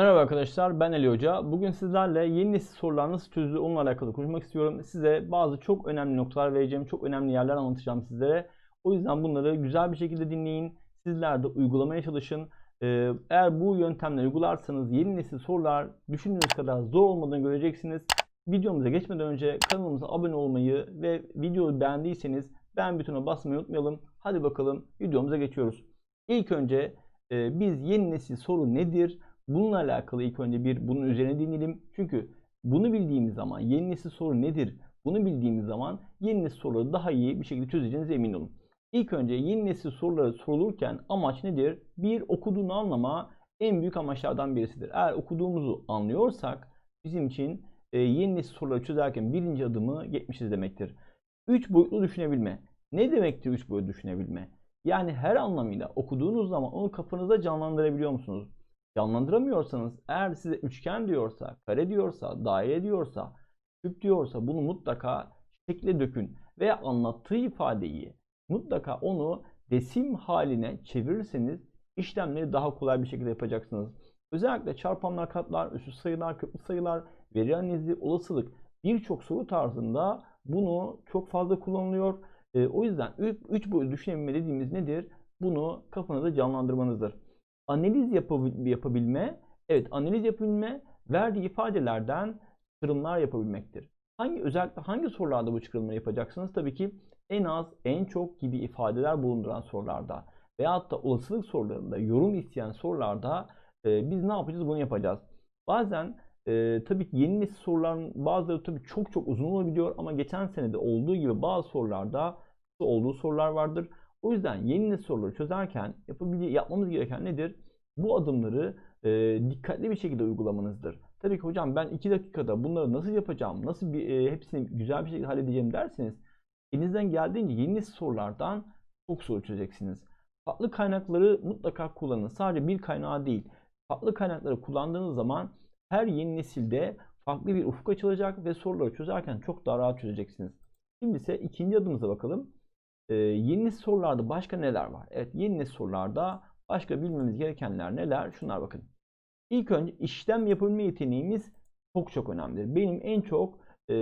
Merhaba arkadaşlar ben Ali Hoca. Bugün sizlerle yeni nesil sorular nasıl çözülür onunla alakalı konuşmak istiyorum. Size bazı çok önemli noktalar vereceğim. Çok önemli yerler anlatacağım sizlere. O yüzden bunları güzel bir şekilde dinleyin. Sizler de uygulamaya çalışın. Ee, eğer bu yöntemleri uygularsanız yeni nesil sorular düşündüğünüz kadar zor olmadığını göreceksiniz. Videomuza geçmeden önce kanalımıza abone olmayı ve videoyu beğendiyseniz beğen butonuna basmayı unutmayalım. Hadi bakalım videomuza geçiyoruz. İlk önce e, biz yeni nesil soru nedir? Bununla alakalı ilk önce bir bunun üzerine dinleyelim. Çünkü bunu bildiğimiz zaman yeni nesil soru nedir? Bunu bildiğimiz zaman yeni nesil soruları daha iyi bir şekilde çözeceğinize emin olun. İlk önce yeni nesil soruları sorulurken amaç nedir? Bir okuduğunu anlama en büyük amaçlardan birisidir. Eğer okuduğumuzu anlıyorsak bizim için e, yeni nesil soruları çözerken birinci adımı geçmişiz demektir. Üç boyutlu düşünebilme. Ne demektir üç boyutlu düşünebilme? Yani her anlamıyla okuduğunuz zaman onu kafanızda canlandırabiliyor musunuz? Canlandıramıyorsanız eğer size üçgen diyorsa, kare diyorsa, daire diyorsa, küp diyorsa bunu mutlaka şekle dökün veya anlattığı ifadeyi mutlaka onu resim haline çevirirseniz işlemleri daha kolay bir şekilde yapacaksınız. Özellikle çarpanlar, katlar, üstü sayılar, köklü sayılar, veri analizi, olasılık birçok soru tarzında bunu çok fazla kullanılıyor. E, o yüzden 3 boyutlu düşünebilme dediğimiz nedir? Bunu kafanızda canlandırmanızdır analiz yapabilme, evet analiz yapabilme, verdiği ifadelerden çıkarımlar yapabilmektir. Hangi özellikle hangi sorularda bu çıkarımları yapacaksınız? Tabii ki en az, en çok gibi ifadeler bulunduran sorularda veyahut da olasılık sorularında, yorum isteyen sorularda e, biz ne yapacağız? Bunu yapacağız. Bazen e, tabii ki yeni nesil soruların bazıları tabii çok çok uzun olabiliyor ama geçen senede olduğu gibi bazı sorularda olduğu sorular vardır. O yüzden yeni nesil soruları çözerken yapmamız gereken nedir? Bu adımları e, dikkatli bir şekilde uygulamanızdır. Tabii ki hocam ben 2 dakikada bunları nasıl yapacağım, nasıl bir e, hepsini güzel bir şekilde halledeceğim derseniz elinizden geldiğince yeni nesil sorulardan çok soru çözeceksiniz. Farklı kaynakları mutlaka kullanın. Sadece bir kaynağı değil. Farklı kaynakları kullandığınız zaman her yeni nesilde farklı bir ufuk açılacak ve soruları çözerken çok daha rahat çözeceksiniz. Şimdi ise ikinci adımıza bakalım. Ee, yeni sorularda başka neler var? Evet yeni sorularda başka bilmemiz gerekenler neler? Şunlar bakın. İlk önce işlem yapabilme yeteneğimiz çok çok önemlidir. Benim en çok e,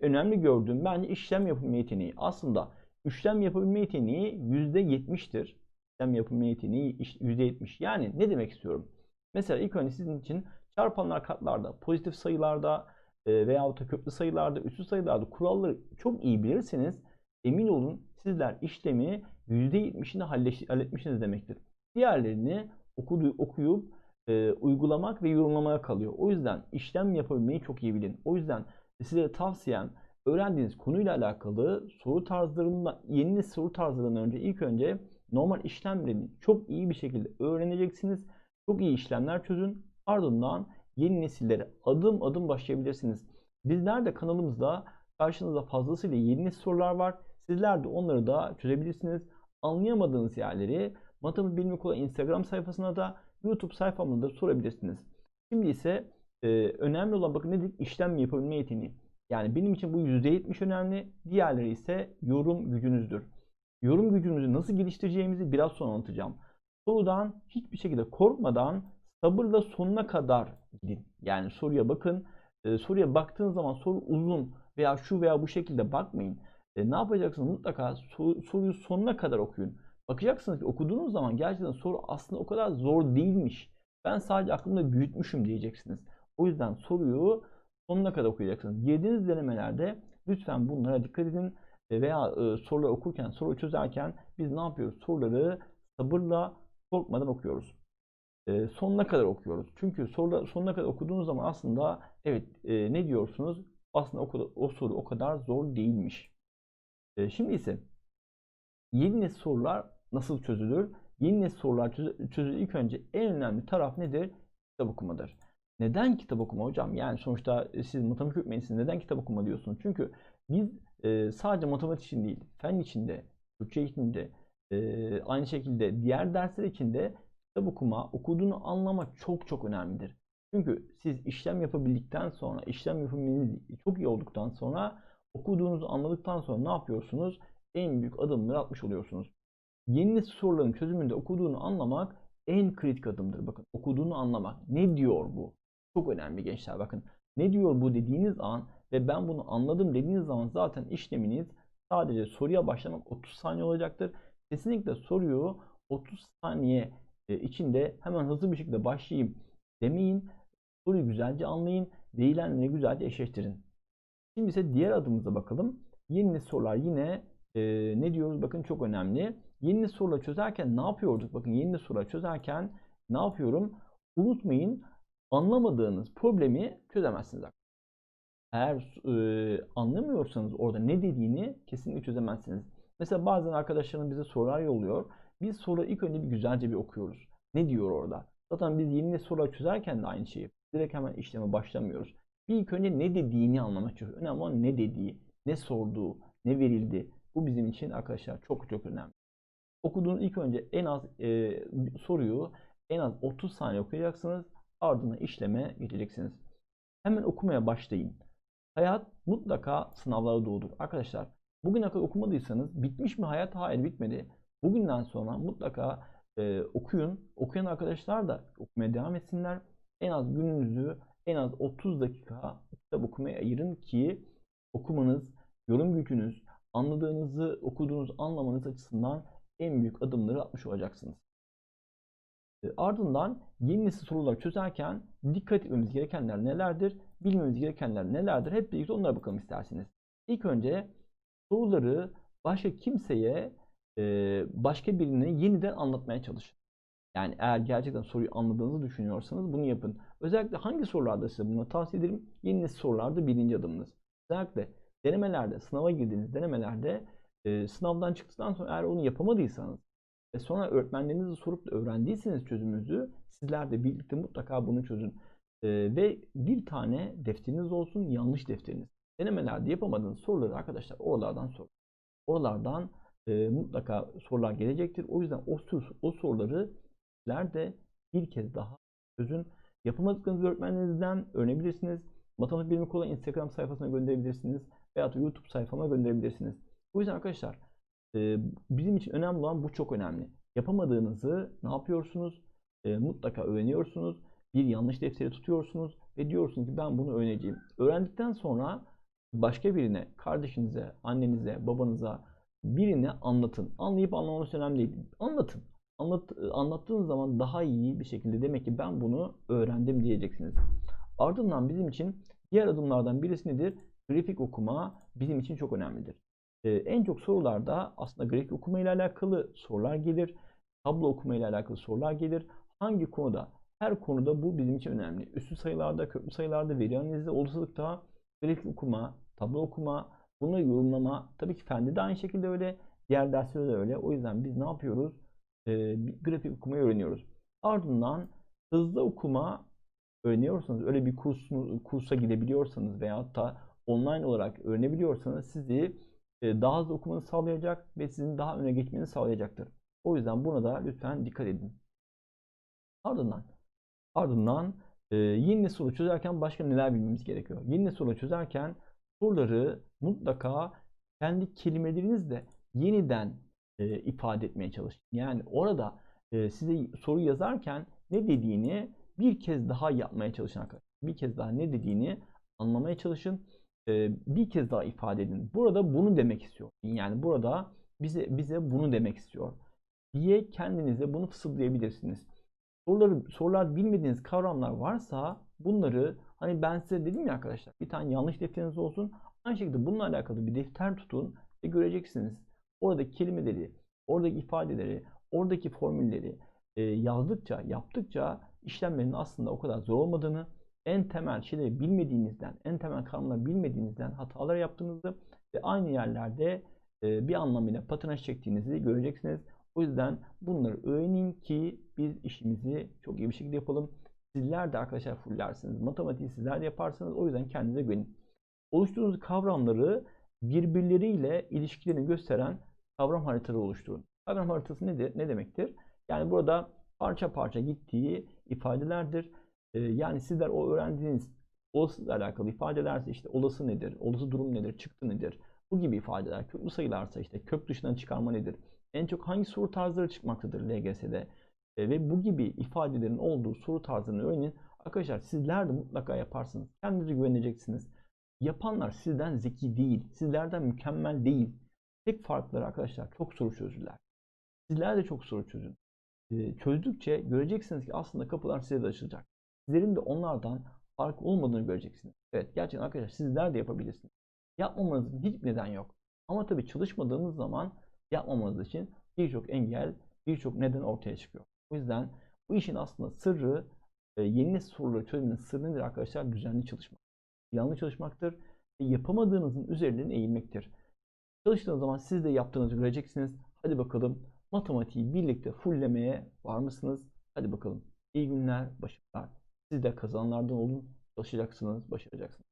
önemli gördüğüm bence işlem yapabilme yeteneği. Aslında işlem yapabilme yeteneği %70'tir. İşlem yapabilme yeteneği %70. Yani ne demek istiyorum? Mesela ilk önce sizin için çarpanlar katlarda, pozitif sayılarda e, veyahut da köklü sayılarda, üstü sayılarda kuralları çok iyi bilirseniz emin olun sizler işlemi %70'ini halletmişsiniz demektir. Diğerlerini okudu, okuyup e, uygulamak ve yorumlamaya kalıyor. O yüzden işlem yapabilmeyi çok iyi bilin. O yüzden size tavsiyem öğrendiğiniz konuyla alakalı soru tarzlarından yeni soru tarzlarından önce ilk önce normal işlemlerini çok iyi bir şekilde öğreneceksiniz. Çok iyi işlemler çözün. Ardından yeni nesillere adım adım başlayabilirsiniz. Bizler de kanalımızda karşınızda fazlasıyla yeni nesil sorular var. Sizler de onları da çözebilirsiniz. Anlayamadığınız yerleri Matematik Bilimi Kolay Instagram sayfasına da YouTube sayfamda da sorabilirsiniz. Şimdi ise e, önemli olan bakın ne dedik? İşlem yapabilme yeteneği. Yani benim için bu %70 önemli. Diğerleri ise yorum gücünüzdür. Yorum gücünüzü nasıl geliştireceğimizi biraz sonra anlatacağım. Sorudan hiçbir şekilde korkmadan sabırla sonuna kadar gidin. Yani soruya bakın. E, soruya baktığınız zaman soru uzun veya şu veya bu şekilde bakmayın. E, ne yapacaksınız? Mutlaka sor, soruyu sonuna kadar okuyun. Bakacaksınız ki okuduğunuz zaman gerçekten soru aslında o kadar zor değilmiş. Ben sadece aklımda büyütmüşüm diyeceksiniz. O yüzden soruyu sonuna kadar okuyacaksınız. Girdiğiniz denemelerde lütfen bunlara dikkat edin e, veya e, soruları okurken, soru çözerken biz ne yapıyoruz? Soruları sabırla, korkmadan okuyoruz. E, sonuna kadar okuyoruz. Çünkü sorular sonuna kadar okuduğunuz zaman aslında evet e, ne diyorsunuz? Aslında o, o soru o kadar zor değilmiş. Şimdi ise yeni nesil sorular nasıl çözülür? Yeni nesil sorular çözülür. İlk önce en önemli taraf nedir? Kitap okumadır. Neden kitap okuma hocam? Yani sonuçta e, siz matematik öğretmenisiniz. Neden kitap okuma diyorsunuz? Çünkü biz e, sadece matematik için değil, fen içinde, Türkçe içinde, e, aynı şekilde diğer dersler içinde kitap okuma, okuduğunu anlama çok çok önemlidir. Çünkü siz işlem yapabildikten sonra, işlem yapabilmeniz çok iyi olduktan sonra okuduğunuzu anladıktan sonra ne yapıyorsunuz? En büyük adımları atmış oluyorsunuz. Yeni soruların çözümünde okuduğunu anlamak en kritik adımdır. Bakın okuduğunu anlamak. Ne diyor bu? Çok önemli gençler bakın. Ne diyor bu dediğiniz an ve ben bunu anladım dediğiniz zaman zaten işleminiz sadece soruya başlamak 30 saniye olacaktır. Kesinlikle soruyu 30 saniye e, içinde hemen hızlı bir şekilde başlayayım demeyin. Soruyu güzelce anlayın. Verilenleri güzelce eşleştirin. Şimdi ise diğer adımıza bakalım. Yeni sorular yine e, ne diyoruz? Bakın çok önemli. Yeni sorular çözerken ne yapıyorduk? Bakın yeni sorular çözerken ne yapıyorum? Unutmayın anlamadığınız problemi çözemezsiniz. Eğer e, anlamıyorsanız orada ne dediğini kesinlikle çözemezsiniz. Mesela bazen arkadaşlarım bize sorular yolluyor. Biz soru ilk önce bir güzelce bir okuyoruz. Ne diyor orada? Zaten biz yeni sorular çözerken de aynı şeyi direkt hemen işleme başlamıyoruz. İlk önce ne dediğini anlamak çalışıyoruz. Önemli olan ne dediği, ne sorduğu, ne verildi. Bu bizim için arkadaşlar çok çok önemli. Okuduğunuz ilk önce en az e, soruyu en az 30 saniye okuyacaksınız. Ardından işleme geçeceksiniz. Hemen okumaya başlayın. Hayat mutlaka sınavlara doğudur. Arkadaşlar bugüne kadar okumadıysanız bitmiş mi hayat? Hayır bitmedi. Bugünden sonra mutlaka e, okuyun. Okuyan arkadaşlar da okumaya devam etsinler. En az gününüzü en az 30 dakika kitap okumaya ayırın ki okumanız, yorum gücünüz, anladığınızı, okuduğunuz anlamanız açısından en büyük adımları atmış olacaksınız. E, ardından yeni nesil sorular çözerken dikkat etmemiz gerekenler nelerdir? Bilmemiz gerekenler nelerdir? Hep birlikte onlara bakalım isterseniz. İlk önce soruları başka kimseye, e, başka birine yeniden anlatmaya çalışın. Yani eğer gerçekten soruyu anladığınızı düşünüyorsanız bunu yapın. Özellikle hangi sorularda size bunu tavsiye ederim? Yeni sorularda birinci adımınız. Özellikle denemelerde, sınava girdiğiniz denemelerde e, sınavdan çıktıktan sonra eğer onu yapamadıysanız ve sonra öğretmenlerinize sorup da öğrendiyseniz çözümünüzü sizler de birlikte mutlaka bunu çözün. E, ve bir tane defteriniz olsun, yanlış defteriniz. Denemelerde yapamadığınız soruları arkadaşlar oralardan sor. Oralardan e, mutlaka sorular gelecektir. O yüzden o, o soruları de bir kez daha çözün. Yapamadıklarınızı öğretmenlerinizden öğrenebilirsiniz. Matematik Bilimi Kolay Instagram sayfasına gönderebilirsiniz. Veya YouTube sayfama gönderebilirsiniz. O yüzden arkadaşlar e, bizim için önemli olan bu çok önemli. Yapamadığınızı ne yapıyorsunuz? E, mutlaka öğreniyorsunuz. Bir yanlış defteri tutuyorsunuz ve diyorsunuz ki ben bunu öğreneceğim. Öğrendikten sonra başka birine, kardeşinize, annenize, babanıza birine anlatın. Anlayıp anlamaması önemli değil. Anlatın. Anlat, anlattığınız zaman daha iyi bir şekilde demek ki ben bunu öğrendim diyeceksiniz. Ardından bizim için diğer adımlardan birisi nedir? Grafik okuma bizim için çok önemlidir. Ee, en çok sorularda aslında grafik okuma ile alakalı sorular gelir. Tablo okuma ile alakalı sorular gelir. Hangi konuda? Her konuda bu bizim için önemli. Üstü sayılarda, köklü sayılarda, veri analizi, olasılıkta grafik okuma, tablo okuma, bunları yorumlama. Tabii ki fende de aynı şekilde öyle. Diğer derslerde de öyle. O yüzden biz ne yapıyoruz? Bir grafik okumayı öğreniyoruz. Ardından hızlı okuma öğreniyorsanız, öyle bir kurs, kursa gidebiliyorsanız veya da online olarak öğrenebiliyorsanız sizi daha hızlı okumanızı sağlayacak ve sizin daha öne geçmenizi sağlayacaktır. O yüzden buna da lütfen dikkat edin. Ardından ardından e, yeni soru çözerken başka neler bilmemiz gerekiyor? Yeni soru çözerken soruları mutlaka kendi kelimelerinizle yeniden e, ifade etmeye çalışın. Yani orada e, size soru yazarken ne dediğini bir kez daha yapmaya çalışın arkadaşlar. Bir kez daha ne dediğini anlamaya çalışın. E, bir kez daha ifade edin. Burada bunu demek istiyor. Yani burada bize bize bunu demek istiyor diye kendinize bunu fısıldayabilirsiniz. Soruları, sorular bilmediğiniz kavramlar varsa bunları hani ben size dedim ya arkadaşlar bir tane yanlış defteriniz olsun. Aynı şekilde bununla alakalı bir defter tutun ve göreceksiniz. Oradaki kelimeleri, oradaki ifadeleri, oradaki formülleri e, yazdıkça, yaptıkça işlemlerin aslında o kadar zor olmadığını, en temel şeyleri bilmediğinizden, en temel kavramları bilmediğinizden hatalar yaptığınızı ve aynı yerlerde e, bir anlamıyla patinaj çektiğinizi göreceksiniz. O yüzden bunları öğrenin ki biz işimizi çok iyi bir şekilde yapalım. Sizler de arkadaşlar fullersiniz. Matematiği sizler de yaparsınız. O yüzden kendinize güvenin. Oluşturduğunuz kavramları birbirleriyle ilişkilerini gösteren kavram haritaları oluşturun. Kavram haritası nedir? Ne demektir? Yani burada parça parça gittiği ifadelerdir. Ee, yani sizler o öğrendiğiniz olasılıkla alakalı ifadelerse işte olası nedir, olası durum nedir, çıktı nedir, bu gibi ifadeler. Köklü sayılarsa işte kök dışından çıkarma nedir, en çok hangi soru tarzları çıkmaktadır LGS'de? E, ve bu gibi ifadelerin olduğu soru tarzını öğrenin. Arkadaşlar sizler de mutlaka yaparsınız. Kendinize güveneceksiniz. Yapanlar sizden zeki değil, sizlerden mükemmel değil. Tek farkları arkadaşlar çok soru çözdüler. Sizler de çok soru çözün. E, çözdükçe göreceksiniz ki aslında kapılar size de açılacak. Sizlerin de onlardan fark olmadığını göreceksiniz. Evet gerçekten arkadaşlar sizler de yapabilirsiniz. Yapmamanızın hiçbir neden yok. Ama tabii çalışmadığınız zaman yapmamanız için birçok engel, birçok neden ortaya çıkıyor. O yüzden bu işin aslında sırrı e, yeni soruları çözmenin sırrı nedir arkadaşlar? Düzenli çalışmak. Planlı çalışmaktır yapamadığınızın üzerine eğilmektir. Çalıştığınız zaman siz de yaptığınızı göreceksiniz. Hadi bakalım matematiği birlikte fulllemeye var mısınız? Hadi bakalım. İyi günler, başarılar. Siz de kazananlardan olun. Çalışacaksınız, başaracaksınız.